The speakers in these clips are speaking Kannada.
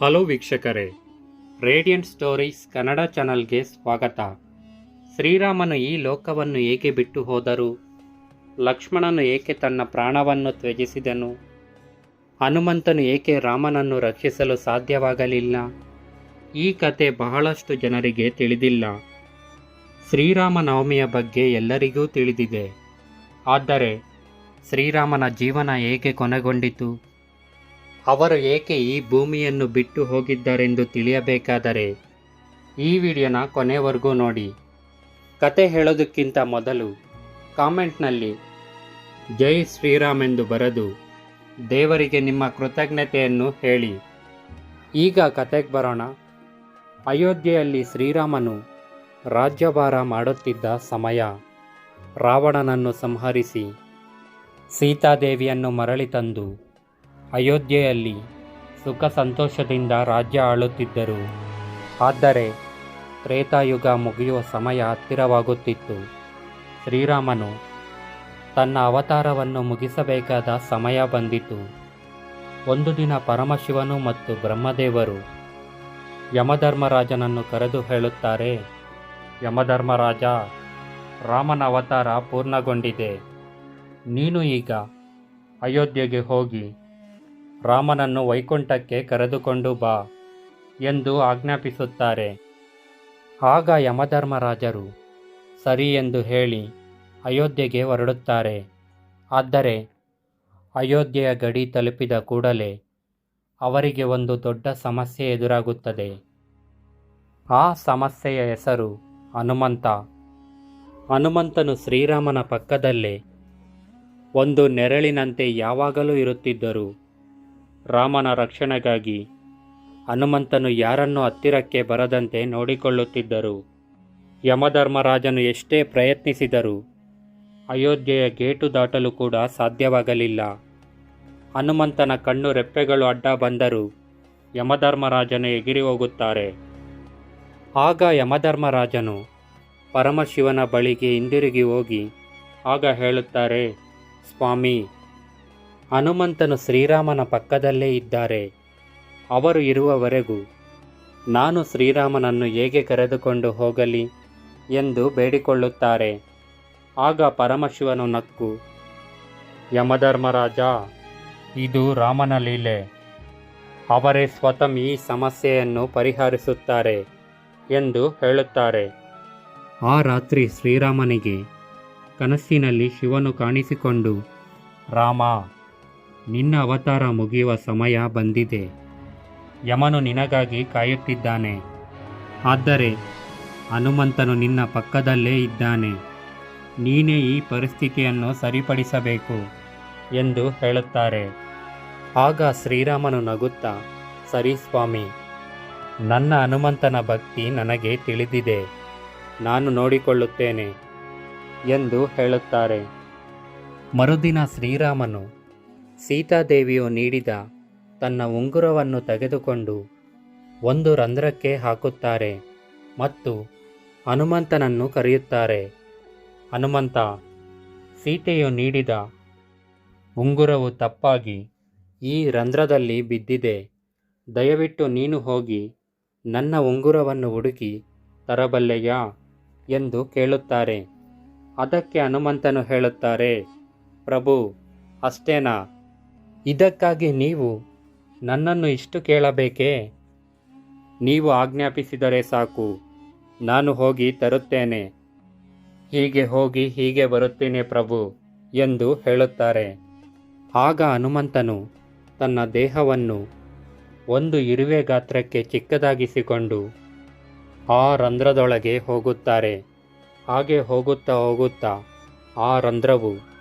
ಹಲೋ ವೀಕ್ಷಕರೇ, ರೇಡಿಯಂಟ್ ಸ್ಟೋರೀಸ್ ಕನ್ನಡ ಚಾನಲ್ಗೆ ಸ್ವಾಗತ. ಶ್ರೀರಾಮನು ಈ ಲೋಕವನ್ನು ಏಕೆ ಬಿಟ್ಟು ಹೋದರು? ಲಕ್ಷ್ಮಣನು ಏಕೆ ತನ್ನ ಪ್ರಾಣವನ್ನು ತ್ಯಜಿಸಿದನು? ಹನುಮಂತನು ಏಕೆ ರಾಮನನ್ನು ರಕ್ಷಿಸಲು ಸಾಧ್ಯವಾಗಲಿಲ್ಲ? ಈ ಕತೆ ಬಹಳಷ್ಟು ಜನರಿಗೆ ತಿಳಿದಿಲ್ಲ. ಶ್ರೀರಾಮನವಮಿಯ ಬಗ್ಗೆ ಎಲ್ಲರಿಗೂ ತಿಳಿದಿದೆ. ಆದರೆ ಶ್ರೀರಾಮನ ಜೀವನ ಏಕೆ ಕೊನೆಗೊಂಡಿತು? ಅವರು ಏಕೆ ಈ ಭೂಮಿಯನ್ನು ಬಿಟ್ಟು ಹೋಗಿದ್ದಾರೆಂದು ತಿಳಿಯಬೇಕಾದರೆ, ಈ ವಿಡಿಯೋನ ಕೊನೆವರೆಗೂ ನೋಡಿ. ಕತೆ ಹೇಳೋದಕ್ಕಿಂತ ಮೊದಲು ಕಾಮೆಂಟ್ನಲ್ಲಿ, ಜೈ ಶ್ರೀರಾಮ್ ಎಂದು ಬರೆದು ದೇವರಿಗೆ ನಿಮ್ಮ ಕೃತಜ್ಞತೆಯನ್ನು ಹೇಳಿ. ಈಗ ಕತೆಗೆ ಬರೋಣ. ಅಯೋಧ್ಯೆಯಲ್ಲಿ ಶ್ರೀರಾಮನು ರಾಜ್ಯಭಾರ ಮಾಡುತ್ತಿದ್ದ ಸಮಯ. ರಾವಣನನ್ನು ಸಂಹರಿಸಿ ಸೀತಾದೇವಿಯನ್ನು ಮರಳಿ ತಂದು ಅಯೋಧ್ಯೆಯಲ್ಲಿ ಸುಖ ಸಂತೋಷದಿಂದ ರಾಜ್ಯ ಆಳುತ್ತಿದ್ದರು. ಆದರೆ ತ್ರೇತಾಯುಗ ಮುಗಿಯುವ ಸಮಯ ಹತ್ತಿರವಾಗುತ್ತಿತ್ತು. ಶ್ರೀರಾಮನು ತನ್ನ ಅವತಾರವನ್ನು ಮುಗಿಸಬೇಕಾದ ಸಮಯ ಬಂದಿತು. ಒಂದು ದಿನ ಪರಮಶಿವನು ಮತ್ತು ಬ್ರಹ್ಮದೇವರು ಯಮಧರ್ಮರಾಜನನ್ನು ಕರೆದು ಹೇಳುತ್ತಾರೆ, ಯಮಧರ್ಮರಾಜ, ರಾಮನ ಅವತಾರ ಪೂರ್ಣಗೊಂಡಿದೆ. ನೀನು ಈಗ ಅಯೋಧ್ಯೆಗೆ ಹೋಗಿ ರಾಮನನ್ನು ವೈಕುಂಠಕ್ಕೆ ಕರೆದುಕೊಂಡು ಬಾ ಎಂದು ಆಜ್ಞಾಪಿಸುತ್ತಾರೆ. ಆಗ ಯಮಧರ್ಮರಾಜರು ಸರಿ ಎಂದು ಹೇಳಿ ಅಯೋಧ್ಯೆಗೆ ಹೊರಡುತ್ತಾರೆ. ಆದರೆ ಅಯೋಧ್ಯೆಯ ಗಡಿ ತಲುಪಿದ ಕೂಡಲೇ ಅವರಿಗೆ ಒಂದು ದೊಡ್ಡ ಸಮಸ್ಯೆ ಎದುರಾಗುತ್ತದೆ. ಆ ಸಮಸ್ಯೆಯ ಹೆಸರು ಹನುಮಂತ. ಹನುಮಂತನು ಶ್ರೀರಾಮನ ಪಕ್ಕದಲ್ಲೇ ಒಂದು ನೆರಳಿನಂತೆ ಯಾವಾಗಲೂ ಇರುತ್ತಿದ್ದರು. ರಾಮನ ರಕ್ಷಣೆಗಾಗಿ. ಹನುಮಂತನು ಯಾರನ್ನೂ ಹತ್ತಿರಕ್ಕೆ ಬರದಂತೆ ನೋಡಿಕೊಳ್ಳುತ್ತಿದ್ದರು. ಯಮಧರ್ಮರಾಜನು ಎಷ್ಟೇ ಪ್ರಯತ್ನಿಸಿದರೂ ಅಯೋಧ್ಯೆಯ ಗೇಟು ದಾಟಲು ಕೂಡ ಸಾಧ್ಯವಾಗಲಿಲ್ಲ. ಹನುಮಂತನ ಕಣ್ಣು ರೆಪ್ಪೆಗಳು ಅಡ್ಡ ಬಂದರೂ ಯಮಧರ್ಮರಾಜನು ಎಗಿರಿ ಹೋಗುತ್ತಾರೆ. ಆಗ ಯಮಧರ್ಮರಾಜನು ಪರಮಶಿವನ ಬಳಿಗೆ ಹಿಂದಿರುಗಿ ಹೋಗಿ, ಆಗ ಹೇಳುತ್ತಾರೆ, ಸ್ವಾಮಿ ಹನುಮಂತನು ಶ್ರೀರಾಮನ ಪಕ್ಕದಲ್ಲೇ ಇದ್ದಾರೆ. ಅವರು ಇರುವವರೆಗೂ, ನಾನು ಶ್ರೀರಾಮನನ್ನು ಹೇಗೆ ಕರೆದುಕೊಂಡು ಹೋಗಲಿ? ಎಂದು ಬೇಡಿಕೊಳ್ಳುತ್ತಾರೆ. ಆಗ ಪರಮಶಿವನು ನಕ್ಕು, ಯಮಧರ್ಮರಾಜ, ಇದು ರಾಮನ ಲೀಲೆ. ಅವರೇ ಸ್ವತಃ ಈ ಸಮಸ್ಯೆಯನ್ನು ಪರಿಹರಿಸುತ್ತಾರೆ ಎಂದು ಹೇಳುತ್ತಾರೆ. ಆ ರಾತ್ರಿ ಶ್ರೀರಾಮನಿಗೆ ಕನಸಿನಲ್ಲಿ ಶಿವನು ಕಾಣಿಸಿಕೊಂಡು, ರಾಮ ನಿನ್ನ ಅವತಾರ ಮುಗಿಯುವ ಸಮಯ ಬಂದಿದೆ. ಯಮನು ನಿನಗಾಗಿ ಕಾಯುತ್ತಿದ್ದಾನೆ. ಆದರೆ ಹನುಮಂತನು ನಿನ್ನ ಪಕ್ಕದಲ್ಲೇ ಇದ್ದಾನೆ. ನೀನೇ ಈ ಪರಿಸ್ಥಿತಿಯನ್ನು ಸರಿಪಡಿಸಬೇಕು ಎಂದು ಹೇಳುತ್ತಾರೆ. ಆಗ ಶ್ರೀರಾಮನು ನಗುತ್ತಾ, ಸರಿ ಸ್ವಾಮಿ, ನನ್ನ ಹನುಮಂತನ ಭಕ್ತಿ ನನಗೆ ತಿಳಿದಿದೆ. ನಾನು ನೋಡಿಕೊಳ್ಳುತ್ತೇನೆ ಎಂದು ಹೇಳುತ್ತಾರೆ. ಮರುದಿನ ಶ್ರೀರಾಮನು ಸೀತಾದೇವಿಯು ನೀಡಿದ ತನ್ನ ಉಂಗುರವನ್ನು ತೆಗೆದುಕೊಂಡು ಒಂದು ರಂಧ್ರಕ್ಕೆ ಹಾಕುತ್ತಾರೆ ಮತ್ತು ಹನುಮಂತನನ್ನು ಕರೆಯುತ್ತಾರೆ. ಹನುಮಂತ, ಸೀತೆಯು ನೀಡಿದ ಉಂಗುರವು ತಪ್ಪಾಗಿ ಈ ರಂಧ್ರದಲ್ಲಿ ಬಿದ್ದಿದೆ. ದಯವಿಟ್ಟು ನೀನು ಹೋಗಿ ನನ್ನ ಉಂಗುರವನ್ನು ಹುಡುಕಿ ತರಬಲ್ಲೆಯಾ ಎಂದು ಕೇಳುತ್ತಾರೆ. ಅದಕ್ಕೆ ಹನುಮಂತನು ಹೇಳುತ್ತಾರೆ, ಪ್ರಭು, ಅಷ್ಟೇನಾ? ಇದಕ್ಕಾಗಿ ನೀವು ನನ್ನನ್ನು ಇಷ್ಟು ಕೇಳಬೇಕೇ? ನೀವು ಆಜ್ಞಾಪಿಸಿದರೆ ಸಾಕು, ನಾನು ಹೋಗಿ ತರುತ್ತೇನೆ. ಹೀಗೆ ಹೋಗಿ ಹೀಗೆ ಬರುತ್ತೇನೆ ಪ್ರಭು ಎಂದು ಹೇಳುತ್ತಾರೆ. ಆಗ ಹನುಮಂತನು ತನ್ನ ದೇಹವನ್ನು ಒಂದು ಇರುವೆ ಗಾತ್ರಕ್ಕೆ ಚಿಕ್ಕದಾಗಿಸಿಕೊಂಡು ಆ ರಂಧ್ರದೊಳಗೆ ಹೋಗುತ್ತಾರೆ. ಹಾಗೆ ಹೋಗುತ್ತಾ ಹೋಗುತ್ತಾ ಆ ರಂಧ್ರವು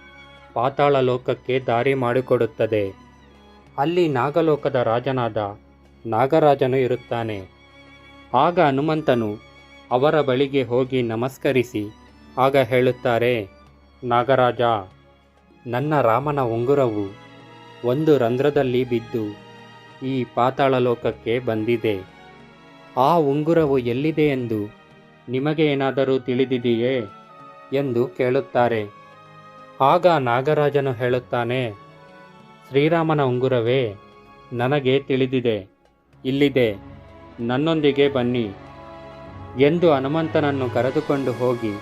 ಪಾತಾಳ ಲೋಕಕ್ಕೆ ದಾರಿ ಮಾಡಿಕೊಡುತ್ತದೆ. ಅಲ್ಲಿ ನಾಗಲೋಕದ ರಾಜನಾದ ನಾಗರಾಜನು ಇರುತ್ತಾನೆ. ಆಗ ಹನುಮಂತನು ಅವರ ಬಳಿಗೆ ಹೋಗಿ ನಮಸ್ಕರಿಸಿ, ಆಗ ಹೇಳುತ್ತಾರೆ, ನಾಗರಾಜ, ನನ್ನ ರಾಮನ ಉಂಗುರವು ಒಂದು ರಂಧ್ರದಲ್ಲಿ ಬಿದ್ದು ಈ ಪಾತಾಳ ಲೋಕಕ್ಕೆ ಬಂದಿದೆ. ಆ ಉಂಗುರವು ಎಲ್ಲಿದೆ ಎಂದು ನಿಮಗೆ ಏನಾದರೂ ತಿಳಿದಿದೆಯೇ? ಎಂದು ಕೇಳುತ್ತಾರೆ. ಆಗ ನಾಗರಾಜನು ಹೇಳುತ್ತಾನೆ, ಶ್ರೀರಾಮನ ಉಂಗುರವೇ, ನನಗೆ ತಿಳಿದಿದೆ, ಇಲ್ಲಿದೆ, ನನ್ನೊಂದಿಗೆ ಬನ್ನಿ. ಎಂದು ಹನುಮಂತನನ್ನು ಕರೆದುಕೊಂಡು ಹೋಗಿ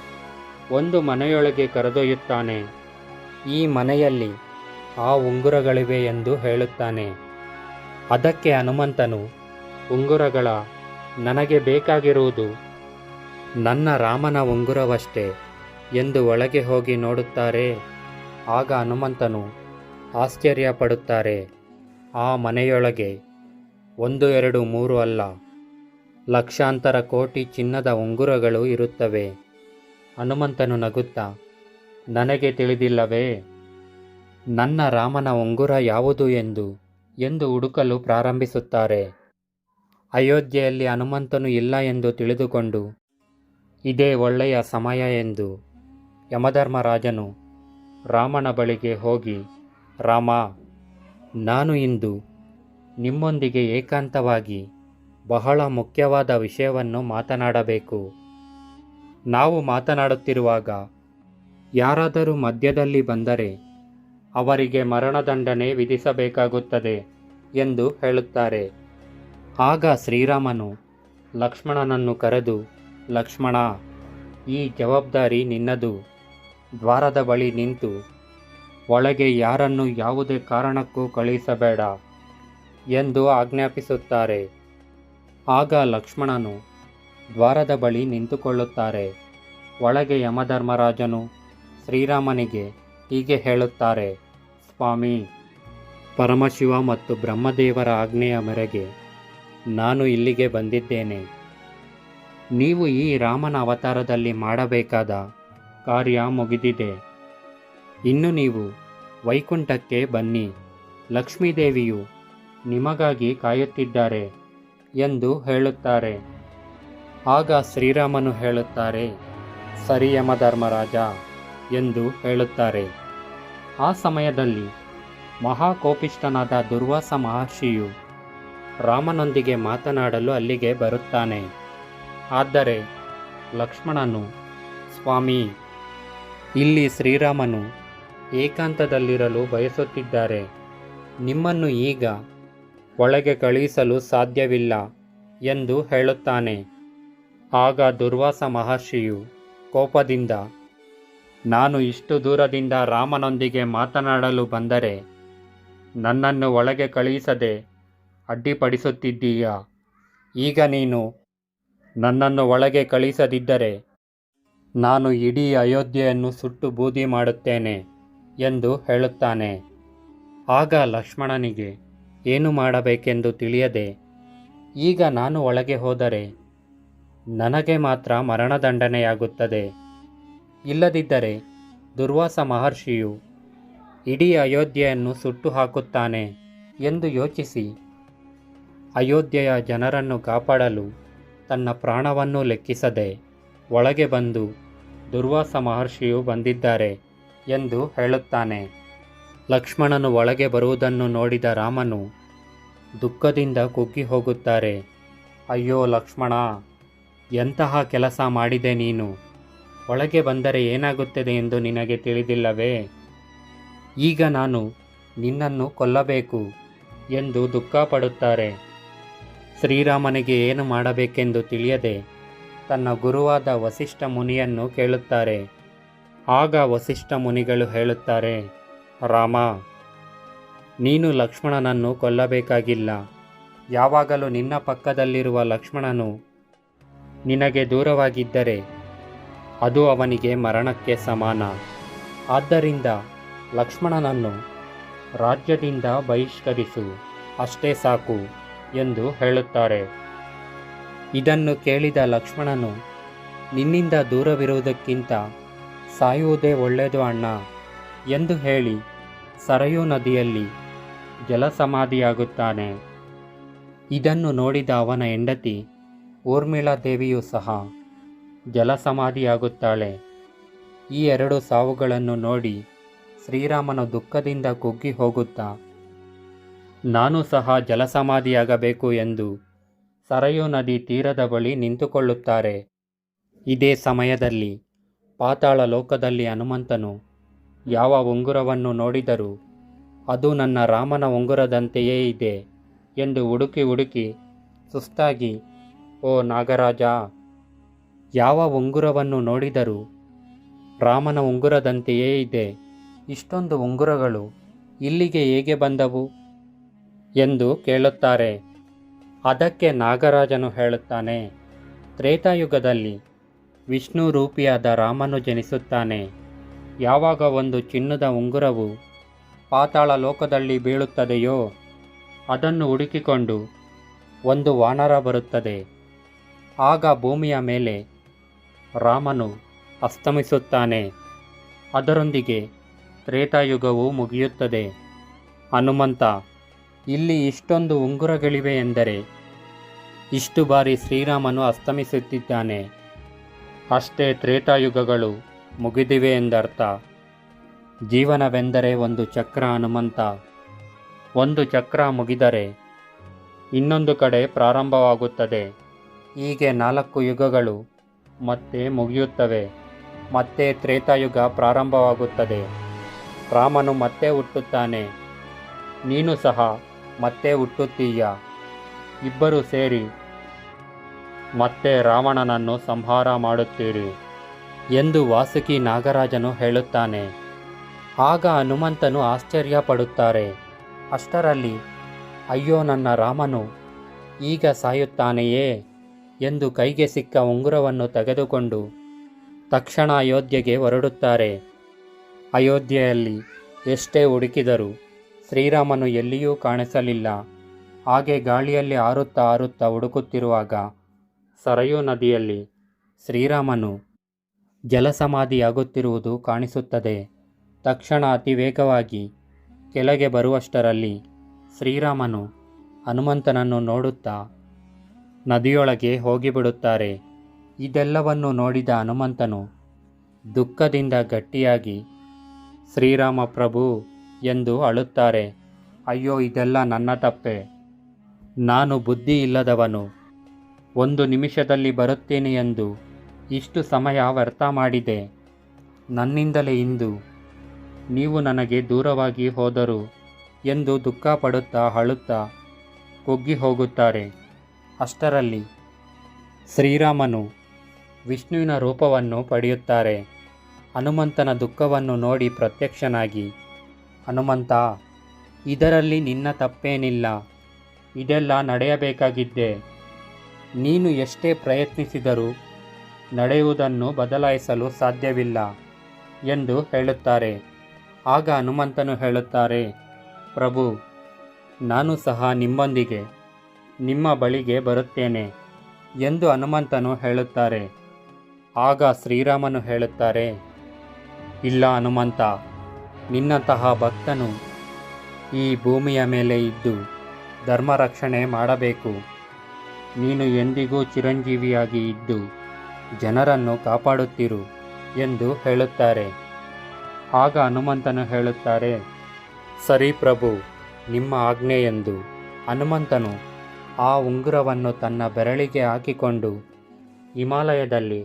ಒಂದು ಮನೆಯೊಳಗೆ ಕರೆದೊಯ್ಯುತ್ತಾನೆ. ಈ ಮನೆಯಲ್ಲಿ ಆ ಉಂಗುರಗಳಿವೆ ಎಂದು ಹೇಳುತ್ತಾನೆ. ಅದಕ್ಕೆ ಹನುಮಂತನು, ಉಂಗುರಗಳ, ನನಗೆ ಬೇಕಾಗಿರುವುದು ನನ್ನ ರಾಮನ ಉಂಗುರವಷ್ಟೇ. ಎಂದು ಒಳಗೆ ಹೋಗಿ ನೋಡುತ್ತಾರೆ. ಆಗ ಹನುಮಂತನು ಆಶ್ಚರ್ಯಪಡುತ್ತಾರೆ. ಆ ಮನೆಯೊಳಗೆ ಒಂದು, ಎರಡು, ಮೂರು ಅಲ್ಲ, ಲಕ್ಷಾಂತರ ಕೋಟಿ ಚಿನ್ನದ ಉಂಗುರಗಳು ಇರುತ್ತವೆ. ಹನುಮಂತನು ನಗುತ್ತಾ, ನನಗೆ ತಿಳಿದಿಲ್ಲವೇ, ನನ್ನ ರಾಮನ ಉಂಗುರ ಯಾವುದು ಎಂದು ಎಂದು ಹುಡುಕಲು ಪ್ರಾರಂಭಿಸುತ್ತಾರೆ. ಅಯೋಧ್ಯೆಯಲ್ಲಿ ಹನುಮಂತನು ಇಲ್ಲ ಎಂದು ತಿಳಿದುಕೊಂಡು, ಇದೇ ಒಳ್ಳೆಯ ಸಮಯ ಎಂದು ಯಮಧರ್ಮರಾಜನು ರಾಮನ ಬಳಿಗೆ ಹೋಗಿ, ರಾಮ, ನಾನು ಇಂದು ನಿಮ್ಮೊಂದಿಗೆ ಏಕಾಂತವಾಗಿ ಬಹಳ ಮುಖ್ಯವಾದ ವಿಷಯವನ್ನು ಮಾತನಾಡಬೇಕು. ನಾವು ಮಾತನಾಡುತ್ತಿರುವಾಗ ಯಾರಾದರೂ ಮಧ್ಯದಲ್ಲಿ ಬಂದರೆ ಅವರಿಗೆ ಮರಣದಂಡನೆ ವಿಧಿಸಬೇಕಾಗುತ್ತದೆ ಎಂದು ಹೇಳುತ್ತಾರೆ. ಆಗ ಶ್ರೀರಾಮನು ಲಕ್ಷ್ಮಣನನ್ನು ಕರೆದು, ಲಕ್ಷ್ಮಣ, ಈ ಜವಾಬ್ದಾರಿ ನಿನ್ನದು. ದ್ವಾರದ ಬಳಿ ನಿಂತು, ಒಳಗೆ ಯಾರನ್ನು ಯಾವುದೇ ಕಾರಣಕ್ಕೂ ಕಳುಹಿಸಬೇಡ ಎಂದು ಆಜ್ಞಾಪಿಸುತ್ತಾರೆ. ಆಗ ಲಕ್ಷ್ಮಣನು ದ್ವಾರದ ಬಳಿ ನಿಂತುಕೊಳ್ಳುತ್ತಾರೆ. ಒಳಗೆ ಯಮಧರ್ಮರಾಜನು ಶ್ರೀರಾಮನಿಗೆ ಹೀಗೆ ಹೇಳುತ್ತಾರೆ, ಸ್ವಾಮಿ, ಪರಮಶಿವ ಮತ್ತು ಬ್ರಹ್ಮದೇವರ ಆಜ್ಞೆಯ ಮೇರೆಗೆ ನಾನು ಇಲ್ಲಿಗೆ ಬಂದಿದ್ದೇನೆ. ನೀವು ಈ ರಾಮನ ಅವತಾರದಲ್ಲಿ ಮಾಡಬೇಕಾದ ಕಾರ್ಯ ಮುಗಿದಿದೆ. ಇನ್ನು ನೀವು ವೈಕುಂಠಕ್ಕೆ ಬನ್ನಿ. ಲಕ್ಷ್ಮೀದೇವಿಯು ನಿಮಗಾಗಿ ಕಾಯುತ್ತಿದ್ದಾರೆ ಎಂದು ಹೇಳುತ್ತಾರೆ. ಆಗ ಶ್ರೀರಾಮನು ಹೇಳುತ್ತಾರೆ, ಸರಿ ಯಮಧರ್ಮರಾಜ ಎಂದು ಹೇಳುತ್ತಾರೆ. ಆ ಸಮಯದಲ್ಲಿ ಮಹಾಕೋಪಿಷ್ಟನಾದ ದುರ್ವಾಸ ಮಹರ್ಷಿಯು ರಾಮನೊಂದಿಗೆ ಮಾತನಾಡಲು ಅಲ್ಲಿಗೆ ಬರುತ್ತಾನೆ. ಆದರೆ ಲಕ್ಷ್ಮಣನು, ಸ್ವಾಮಿ ಇಲ್ಲಿ ಶ್ರೀರಾಮನು ಏಕಾಂತದಲ್ಲಿರಲು ಬಯಸುತ್ತಿದ್ದಾರೆ. ನಿಮ್ಮನ್ನು ಈಗ ಒಳಗೆ ಕಳುಹಿಸಲು ಸಾಧ್ಯವಿಲ್ಲ ಎಂದು ಹೇಳುತ್ತಾನೆ. ಆಗ ದುರ್ವಾಸ ಮಹರ್ಷಿಯು ಕೋಪದಿಂದ, ನಾನು ಇಷ್ಟು ದೂರದಿಂದ ರಾಮನೊಂದಿಗೆ ಮಾತನಾಡಲು ಬಂದರೆ ನನ್ನನ್ನು ಒಳಗೆ ಕಳುಹಿಸದೆ ಅಡ್ಡಿಪಡಿಸುತ್ತಿದ್ದೀಯಾ? ಈಗ ನೀನು ನನ್ನನ್ನು ಒಳಗೆ ಕಳುಹಿಸದಿದ್ದರೆ ನಾನು ಇಡೀ ಅಯೋಧ್ಯೆಯನ್ನು ಸುಟ್ಟು ಬೂದಿ ಮಾಡುತ್ತೇನೆ ಎಂದು ಹೇಳುತ್ತಾನೆ. ಆಗ ಲಕ್ಷ್ಮಣನಿಗೆ, ಏನು ಮಾಡಬೇಕೆಂದು ತಿಳಿಯದೆ, ಈಗ ನಾನು ಒಳಗೆ ಹೋದರೆ ನನಗೆ ಮಾತ್ರ ಮರಣದಂಡನೆಯಾಗುತ್ತದೆ. ಇಲ್ಲದಿದ್ದರೆ ದುರ್ವಾಸ ಮಹರ್ಷಿಯು ಇಡೀ ಅಯೋಧ್ಯೆಯನ್ನು ಸುಟ್ಟು ಹಾಕುತ್ತಾನೆ ಎಂದು ಯೋಚಿಸಿ ಅಯೋಧ್ಯೆಯ ಜನರನ್ನು ಕಾಪಾಡಲು ತನ್ನ ಪ್ರಾಣವನ್ನು ಲೆಕ್ಕಿಸದೆ ಒಳಗೆ ಬಂದು ದುರ್ವಾಸ ಮಹರ್ಷಿಯು ಬಂದಿದ್ದಾರೆ ಎಂದು ಹೇಳುತ್ತಾನೆ. ಲಕ್ಷ್ಮಣನು ಒಳಗೆ ಬರುವುದನ್ನು ನೋಡಿದ ರಾಮನು ದುಃಖದಿಂದ ಕುಗ್ಗಿ ಹೋಗುತ್ತಾರೆ. ಅಯ್ಯೋ ಲಕ್ಷ್ಮಣ, ಎಂತಹ ಕೆಲಸ ಮಾಡಿದೆ ನೀನು? ಒಳಗೆ ಬಂದರೆ ಏನಾಗುತ್ತದೆ ಎಂದು ನಿನಗೆ ತಿಳಿದಿಲ್ಲವೇ? ಈಗ ನಾನು ನಿನ್ನನ್ನು ಕೊಲ್ಲಬೇಕು ಎಂದು ದುಃಖಪಡುತ್ತಾರೆ. ಶ್ರೀರಾಮನಿಗೆ ಏನು ಮಾಡಬೇಕೆಂದು ತಿಳಿಯದೆ ತನ್ನ ಗುರುವಾದ ವಸಿಷ್ಠ ಮುನಿಯನ್ನು ಕೇಳುತ್ತಾರೆ. ಆಗ ವಸಿಷ್ಠ ಮುನಿಗಳು ಹೇಳುತ್ತಾರೆ, ರಾಮ, ನೀನು ಲಕ್ಷ್ಮಣನನ್ನು ಕೊಲ್ಲಬೇಕಾಗಿಲ್ಲ. ಯಾವಾಗಲೂ ನಿನ್ನ ಪಕ್ಕದಲ್ಲಿರುವ ಲಕ್ಷ್ಮಣನು ನಿನಗೆ ದೂರವಾಗಿದ್ದರೆ ಅದು ಅವನಿಗೆ ಮರಣಕ್ಕೆ ಸಮಾನ. ಆದ್ದರಿಂದ ಲಕ್ಷ್ಮಣನನ್ನು ರಾಜ್ಯದಿಂದ ಬಹಿಷ್ಕರಿಸು, ಅಷ್ಟೇ ಸಾಕು ಎಂದು ಹೇಳುತ್ತಾರೆ. ಇದನ್ನು ಕೇಳಿದ ಲಕ್ಷ್ಮಣನು, ನಿನ್ನಿಂದ ದೂರವಿರುವುದಕ್ಕಿಂತ ಸಾಯುವುದೇ ಒಳ್ಳೆಯದು ಅಣ್ಣ ಎಂದು ಹೇಳಿ ಸರಯೂ ನದಿಯಲ್ಲಿ ಜಲಸಮಾಧಿಯಾಗುತ್ತಾನೆ. ಇದನ್ನು ನೋಡಿದ ಅವನ ಹೆಂಡತಿ ಊರ್ಮಿಳಾ ದೇವಿಯೂ ಸಹ ಜಲಸಮಾಧಿಯಾಗುತ್ತಾಳೆ. ಈ ಎರಡು ಸಾವುಗಳನ್ನು ನೋಡಿ ಶ್ರೀರಾಮನು ದುಃಖದಿಂದ ಕುಗ್ಗಿ ಹೋಗುತ್ತಾ, ನಾನು ಸಹ ಜಲಸಮಾಧಿಯಾಗಬೇಕು ಎಂದು ಸರಯೂ ನದಿ ತೀರದ ಬಳಿ ನಿಂತುಕೊಳ್ಳುತ್ತಾರೆ. ಇದೇ ಸಮಯದಲ್ಲಿ ಪಾತಾಳ ಲೋಕದಲ್ಲಿ ಹನುಮಂತನು ಯಾವ ಉಂಗುರವನ್ನು ನೋಡಿದರೂ, ಅದು ನನ್ನ ರಾಮನ ಉಂಗುರದಂತೆಯೇ ಇದೆ ಎಂದು ಹುಡುಕಿ ಹುಡುಕಿ ಸುಸ್ತಾಗಿ, ಓ ನಾಗರಾಜ, ಯಾವ ಉಂಗುರವನ್ನು ನೋಡಿದರೂ ರಾಮನ ಉಂಗುರದಂತೆಯೇ ಇದೆ. ಇಷ್ಟೊಂದು ಉಂಗುರಗಳು ಇಲ್ಲಿಗೆ ಹೇಗೆ ಬಂದವು? ಎಂದು ಕೇಳುತ್ತಾರೆ. ಅದಕ್ಕೆ ನಾಗರಾಜನು ಹೇಳುತ್ತಾನೆ, ತ್ರೇತಾಯುಗದಲ್ಲಿ ವಿಷ್ಣು ರೂಪಿಯಾದ ರಾಮನು ಜನಿಸುತ್ತಾನೆ. ಯಾವಾಗ ಒಂದು ಚಿನ್ನದ ಉಂಗುರವು ಪಾತಾಳ ಲೋಕದಲ್ಲಿ ಬೀಳುತ್ತದೆಯೋ, ಅದನ್ನು ಹುಡುಕಿಕೊಂಡು ಒಂದು ವಾನರ ಬರುತ್ತದೆ. ಆಗ ಭೂಮಿಯ ಮೇಲೆ ರಾಮನು ಅಸ್ತಮಿಸುತ್ತಾನೆ. ಅದರೊಂದಿಗೆ ತ್ರೇತಾಯುಗವು ಮುಗಿಯುತ್ತದೆ. ಹನುಮಂತ, ಇಲ್ಲಿ ಇಷ್ಟೊಂದು ಉಂಗುರಗಳಿವೆ ಎಂದರೆ ಇಷ್ಟು ಬಾರಿ ಶ್ರೀರಾಮನು ಅಸ್ತಮಿಸುತ್ತಿದ್ದಾನೆ. ಅಷ್ಟೇ ತ್ರೇತಾಯುಗಗಳು ಮುಗಿದಿವೆ ಎಂದರ್ಥ. ಜೀವನವೆಂದರೆ ಒಂದು ಚಕ್ರ ಹನುಮಂತ. ಒಂದು ಚಕ್ರ ಮುಗಿದರೆ ಇನ್ನೊಂದು ಕಡೆ ಪ್ರಾರಂಭವಾಗುತ್ತದೆ. ಹೀಗೆ ನಾಲ್ಕು ಯುಗಗಳು ಮತ್ತೆ ಮುಗಿಯುತ್ತವೆ. ಮತ್ತೆ ತ್ರೇತಾಯುಗ ಪ್ರಾರಂಭವಾಗುತ್ತದೆ. ರಾಮನು ಮತ್ತೆ ಹುಟ್ಟುತ್ತಾನೆ. ನೀನು ಸಹ ಮತ್ತೆ ಹುಟ್ಟುತ್ತೀಯ. ಇಬ್ಬರು ಸೇರಿ, ಮತ್ತೆ ರಾವಣನನ್ನು ಸಂಹಾರ ಮಾಡುತ್ತೀರಿ ಎಂದು ವಾಸುಕಿ ನಾಗರಾಜನು ಹೇಳುತ್ತಾನೆ. ಆಗ ಹನುಮಂತನು ಆಶ್ಚರ್ಯ ಪಡುತ್ತಾರೆ ಅಷ್ಟರಲ್ಲಿ, ಅಯ್ಯೋ ನನ್ನ ರಾಮನು, ಈಗ ಸಾಯುತ್ತಾನೆಯೇ? ಎಂದು ಕೈಗೆ ಸಿಕ್ಕ ಉಂಗುರವನ್ನು ತೆಗೆದುಕೊಂಡು ತಕ್ಷಣ ಅಯೋಧ್ಯೆಗೆ ಹೊರಡುತ್ತಾರೆ. ಅಯೋಧ್ಯೆಯಲ್ಲಿ ಎಷ್ಟೇ ಹುಡುಕಿದರೂ ಶ್ರೀರಾಮನು ಎಲ್ಲಿಯೂ ಕಾಣಿಸಲಿಲ್ಲ. ಹಾಗೆ ಗಾಳಿಯಲ್ಲಿ ಹಾರುತ್ತಾ ಹಾರುತ್ತಾ ಹುಡುಕುತ್ತಿರುವಾಗ ಸರಯೂ ನದಿಯಲ್ಲಿ ಶ್ರೀರಾಮನು ಜಲಸಮಾಧಿಯಾಗುತ್ತಿರುವುದು ಕಾಣಿಸುತ್ತದೆ. ತಕ್ಷಣ ಅತಿ ವೇಗವಾಗಿ ಕೆಳಗೆ ಬರುವಷ್ಟರಲ್ಲಿ ಶ್ರೀರಾಮನು ಹನುಮಂತನನ್ನು ನೋಡುತ್ತಾ ನದಿಯೊಳಗೆ ಹೋಗಿಬಿಡುತ್ತಾರೆ. ಇದೆಲ್ಲವನ್ನು ನೋಡಿದ ಹನುಮಂತನು ದುಃಖದಿಂದ ಗಟ್ಟಿಯಾಗಿ ಶ್ರೀರಾಮ ಪ್ರಭು ಎಂದು ಅಳುತ್ತಾರೆ. ಅಯ್ಯೋ, ಇದೆಲ್ಲ ನನ್ನ ತಪ್ಪೆ. ನಾನು ಬುದ್ಧಿ ಇಲ್ಲದವನು ಒಂದು ನಿಮಿಷದಲ್ಲಿ ಬರುತ್ತೇನೆ ಎಂದು ಇಷ್ಟು ಸಮಯ ವ್ಯರ್ಥ ಮಾಡಿದೆ. ನನ್ನಿಂದಲೇ ಇಂದು ನೀವು ನನಗೆ ದೂರವಾಗಿ ಹೋದರು ಎಂದು ದುಃಖ ಪಡುತ್ತಾ ಅಳುತ್ತಾ ಕುಗ್ಗಿ ಹೋಗುತ್ತಾರೆ. ಅಷ್ಟರಲ್ಲಿ ಶ್ರೀರಾಮನು ವಿಷ್ಣುವಿನ ರೂಪವನ್ನು ಪಡೆಯುತ್ತಾರೆ. ಹನುಮಂತನ ದುಃಖವನ್ನು ನೋಡಿ ಪ್ರತ್ಯಕ್ಷನಾಗಿ, ಹನುಮಂತ, ಇದರಲ್ಲಿ ನಿನ್ನ ತಪ್ಪೇನಿಲ್ಲ. ಇದೆಲ್ಲ ನಡೆಯಬೇಕಾಗಿದ್ದೆ. ನೀನು ಎಷ್ಟೇ ಪ್ರಯತ್ನಿಸಿದರೂ ನಡೆಯುವುದನ್ನು ಬದಲಾಯಿಸಲು ಸಾಧ್ಯವಿಲ್ಲ ಎಂದು ಹೇಳುತ್ತಾರೆ. ಆಗ ಹನುಮಂತನು ಹೇಳುತ್ತಾರೆ, ಪ್ರಭು, ನಾನು ಸಹ ನಿಮ್ಮೊಂದಿಗೆ, ನಿಮ್ಮ ಬಳಿಗೆ ಬರುತ್ತೇನೆ ಎಂದು ಹನುಮಂತನು ಹೇಳುತ್ತಾರೆ. ಆಗ ಶ್ರೀರಾಮನು ಹೇಳುತ್ತಾರೆ, ಇಲ್ಲ ಹನುಮಂತ, ನಿನ್ನಂತಹ ಭಕ್ತನು ಈ ಭೂಮಿಯ ಮೇಲೆ ಇದ್ದು ಧರ್ಮ ರಕ್ಷಣೆ ಮಾಡಬೇಕು. ನೀನು ಎಂದಿಗೂ ಚಿರಂಜೀವಿಯಾಗಿ ಇದ್ದು, ಜನರನ್ನು ಕಾಪಾಡುತ್ತಿರು ಎಂದು ಹೇಳುತ್ತಾರೆ. ಆಗ ಹನುಮಂತನು ಹೇಳುತ್ತಾರೆ, ಸರಿ ಪ್ರಭು, ನಿಮ್ಮ ಆಜ್ಞೆ ಎಂದು. ಹನುಮಂತನು, ಆ ಉಂಗುರವನ್ನು ತನ್ನ ಬೆರಳಿಗೆ ಹಾಕಿಕೊಂಡು ಹಿಮಾಲಯದಲ್ಲಿ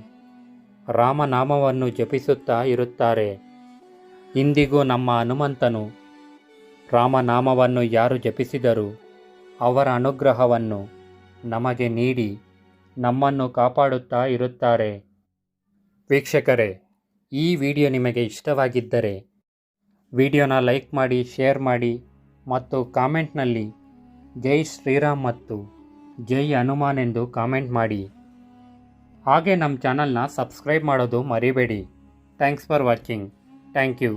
ರಾಮನಾಮವನ್ನು ಜಪಿಸುತ್ತಾ ಇರುತ್ತಾರೆ. ಇಂದಿಗೂ ನಮ್ಮ ಹನುಮಂತನು ರಾಮನಾಮವನ್ನು ಯಾರು ಜಪಿಸಿದರೂ? ಅವರ ಅನುಗ್ರಹವನ್ನು ನಮಗೆ ನೀಡಿ ನಮ್ಮನ್ನು ಕಾಪಾಡುತ್ತಾ ಇರುತ್ತಾರೆ. ವೀಕ್ಷಕರೇ, ಈ ವಿಡಿಯೋ ನಿಮಗೆ ಇಷ್ಟವಾಗಿದ್ದರೆ ವಿಡಿಯೋನ ಲೈಕ್ ಮಾಡಿ, ಶೇರ್ ಮಾಡಿ ಮತ್ತು ಕಾಮೆಂಟ್ನಲ್ಲಿ ಜೈ ಶ್ರೀರಾಮ್ ಮತ್ತು ಜೈ ಹನುಮಾನ್ ಎಂದು ಕಾಮೆಂಟ್ ಮಾಡಿ. ಹಾಗೆ ನಮ್ಮ ಚಾನಲ್ನ ಸಬ್ಸ್ಕ್ರೈಬ್ ಮಾಡೋದು ಮರಿಬೇಡಿ. Thanks for watching. Thank you.